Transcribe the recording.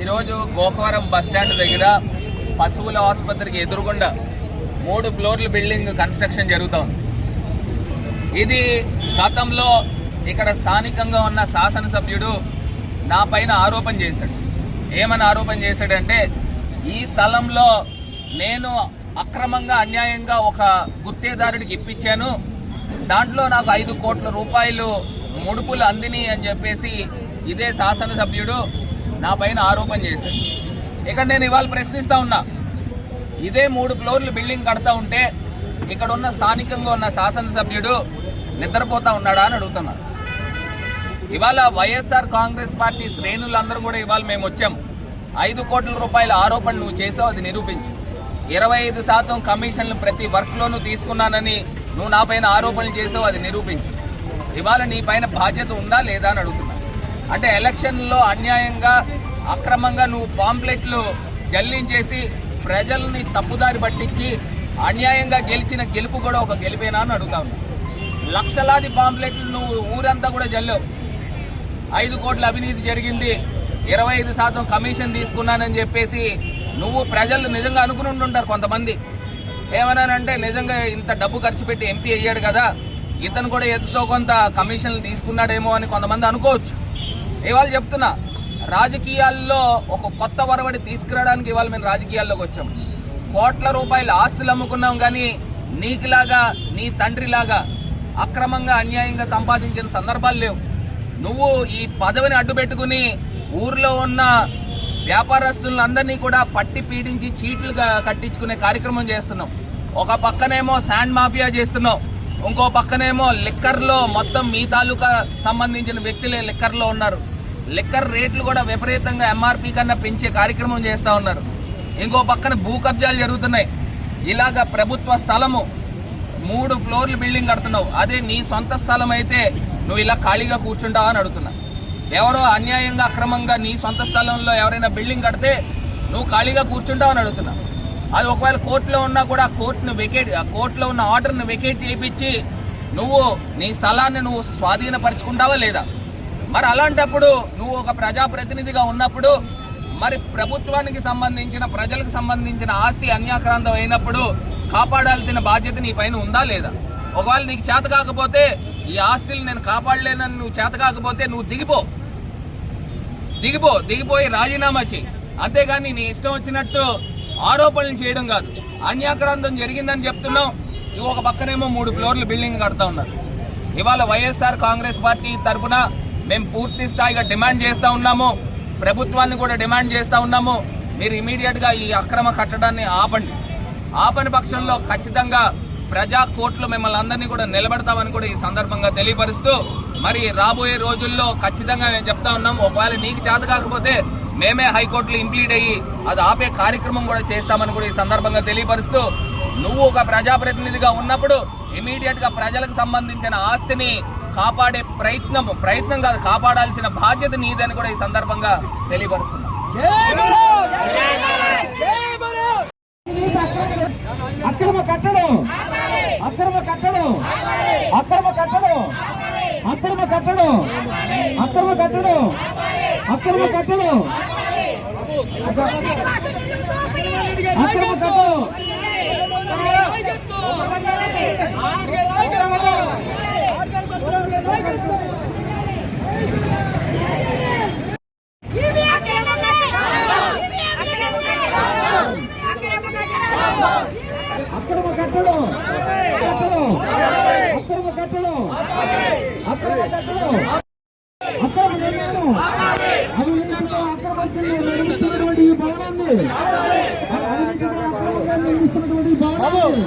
ఈరోజు గోకవరం బస్టాండ్ దగ్గర పశువుల ఆసుపత్రికి ఎదురుగుండా మూడు ఫ్లోర్ల బిల్డింగ్ కన్స్ట్రక్షన్ జరుగుతోంది ఇది గతంలో ఇక్కడ స్థానికంగా ఉన్న శాసనసభ్యుడు నా పైన ఆరోపణ చేశాడు. ఏమని ఆరోపణ చేశాడంటే ఈ స్థలంలో నేను అక్రమంగా అన్యాయంగా ఒక గుత్తేదారుడికి ఇప్పించాను. దాంట్లో నాకు ఐదు కోట్ల రూపాయలు ముడుపులు అందిని అని చెప్పేసి ఇదే శాసనసభ్యుడు నా పైన ఆరోపణ చేశారు ఇక్కడ నేను ఇవాళ ప్రశ్నిస్తా ఉన్నా. ఇదే మూడు ఫ్లోర్లు బిల్డింగ్ కడతా ఉంటే ఇక్కడ ఉన్న స్థానికంగా ఉన్న శాసనసభ్యుడు నిద్రపోతా ఉన్నాడా అని అడుగుతున్నాను ఇవాళ వైఎస్ఆర్ కాంగ్రెస్ పార్టీ శ్రేణులందరూ కూడా ఇవాళ మేము వచ్చాం. ఐదు కోట్ల రూపాయల ఆరోపణ నువ్వు చేసావు అది నిరూపించు. ఇరవై ఐదు శాతం కమిషన్లు ప్రతి వర్క్లోనూ తీసుకున్నానని నువ్వు నా పైన ఆరోపణలు చేసావు అది నిరూపించు. ఇవాళ నీ పైన బాధ్యత ఉందా లేదా అని అడుగుతున్నాను అంటే ఎలక్షన్లో అన్యాయంగా అక్రమంగా నువ్వు పాంప్లెట్లు జల్లించేసి ప్రజల్ని తప్పుదారి పట్టించి అన్యాయంగా గెలిచిన గెలుపు కూడా ఒక గెలిపేనా అని అడుగుతా ఉన్నా. లక్షలాది పాంప్లెట్లు నువ్వు ఊరంతా కూడా జల్లావు. ఐదు కోట్ల అవినీతి జరిగింది ఇరవై ఐదు శాతం కమిషన్ తీసుకున్నానని చెప్పేసి నువ్వు ప్రజలు నిజంగా అనుకుని ఉంటుంటారు కొంతమంది. ఏమన్నానంటే నిజంగా ఇంత డబ్బు ఖర్చు పెట్టి ఎంపీ అయ్యాడు కదా ఇతను కూడా ఎంతో కొంత కమిషన్లు తీసుకున్నాడేమో అని కొంతమంది అనుకోవచ్చు. ఇవాళ చెప్తున్నా రాజకీయాల్లో ఒక కొత్త వరవడి తీసుకురావడానికి ఇవాళ మేము రాజకీయాల్లోకి వచ్చాం. కోట్ల రూపాయల ఆస్తులు అమ్ముకున్నాం కానీ నీకులాగా నీ తండ్రిలాగా అక్రమంగా అన్యాయంగా సంపాదించిన సందర్భాలు లేవు. నువ్వు ఈ పదవిని అడ్డు పెట్టుకుని ఊర్లో ఉన్న వ్యాపారస్తులందరినీ కూడా పట్టి పీడించి చీట్లు కట్టించుకునే కార్యక్రమం చేస్తున్నావు. ఒక పక్కనేమో శాండ్ మాఫియా చేస్తున్నావు. ఇంకో పక్కనేమో లిక్కర్లో మొత్తం మీ తాలూకా సంబంధించిన వ్యక్తులే లిక్కర్లో ఉన్నారు. లిక్కర్ రేట్లు కూడా విపరీతంగా ఎంఆర్పి కన్నా పెంచే కార్యక్రమం చేస్తూ ఉన్నారు. ఇంకో పక్కన భూ కబ్జాలు జరుగుతున్నాయి. ఇలాగ ప్రభుత్వ స్థలము మూడు ఫ్లోర్లు బిల్డింగ్ కడుతున్నావు. అదే నీ సొంత స్థలం అయితే నువ్వు ఇలా ఖాళీగా కూర్చుంటావా అని అడుగుతున్నా. ఎవరో అన్యాయంగా అక్రమంగా నీ సొంత స్థలంలో ఎవరైనా బిల్డింగ్ కడితే నువ్వు ఖాళీగా కూర్చుంటావు అని అడుగుతున్నా. అది ఒకవేళ కోర్టులో ఉన్నా కూడా కోర్టును వెకేట్ ఆ కోర్టులో ఉన్న ఆర్డర్ని వెకేట్ చేయించి నువ్వు నీ స్థలాన్ని నువ్వు స్వాధీనపరచుకుంటావా లేదా? మరి అలాంటప్పుడు నువ్వు ఒక ప్రజాప్రతినిధిగా ఉన్నప్పుడు మరి ప్రభుత్వానికి సంబంధించిన ప్రజలకు సంబంధించిన ఆస్తి అన్యాక్రాంతం అయినప్పుడు కాపాడాల్సిన బాధ్యత నీ పైన ఉందా లేదా? ఒకవేళ నీకు చేత కాకపోతే ఈ ఆస్తులు నేను కాపాడలేనని నువ్వు చేత కాకపోతే నువ్వు దిగిపో. దిగిపో దిగిపోయి రాజీనామా చేయి. అంతేగాని నీ ఇష్టం వచ్చినట్టు ఆరోపణలు చేయడం కాదు. అన్యాక్రాంతం జరిగిందని చెప్తున్నాం. ఇవి ఒక పక్కనేమో మూడు ఫ్లోర్లు బిల్డింగ్ కడతా ఉన్నారు. ఇవాళ వైఎస్ఆర్ కాంగ్రెస్ పార్టీ తరఫున మేము పూర్తి స్థాయిగా డిమాండ్ చేస్తూ ఉన్నాము. ప్రభుత్వాన్ని కూడా డిమాండ్ చేస్తూ ఉన్నాము. మీరు ఇమీడియట్గా ఈ అక్రమ కట్టడాన్ని ఆపండి. ఆపని పక్షంలో ఖచ్చితంగా ప్రజా కోర్టులో మిమ్మల్ని అందరినీ కూడా నిలబెడతామని కూడా ఈ సందర్భంగా తెలియపరుస్తూ మరి రాబోయే రోజుల్లో ఖచ్చితంగా మేము చెప్తా ఉన్నాం. ఒకవేళ నీకు చేత కాకపోతే మేమే హైకోర్టులో ఇంప్లీట్ అయ్యి అది ఆపే కార్యక్రమం కూడా చేస్తామని కూడా ఈ సందర్భంగా తెలియపరుస్తూ నువ్వు ఒక ప్రజాప్రతినిధిగా ఉన్నప్పుడు ఇమీడియట్గా ప్రజలకు సంబంధించిన ఆస్తిని కాపాడే ప్రయత్నం ప్రయత్నం కాదు కాపాడాల్సిన బాధ్యత నీదని కూడా ఈ సందర్భంగా తెలియపరుస్తున్నాం. అక్రమ కట్టడం! అక్రమ కట్టడం! అక్రమ కట్టడం! అక్రమ కట్టడం. అక్రమ కట్టడం. అక్రమ కట్టడం. అక్రమ కట్టడం. అక్రమ కట్టడం. అక్రమ కట్టడం అక్రమ కట్టడం అక్రమ నిర్మాణం అవినీతితో ఆక్రమించి నిర్మిస్తున్నటువంటి ఈ భవనాన్ని అవినీతితో అక్రమంగా నిర్మిస్తున్నటువంటి భవనాన్ని.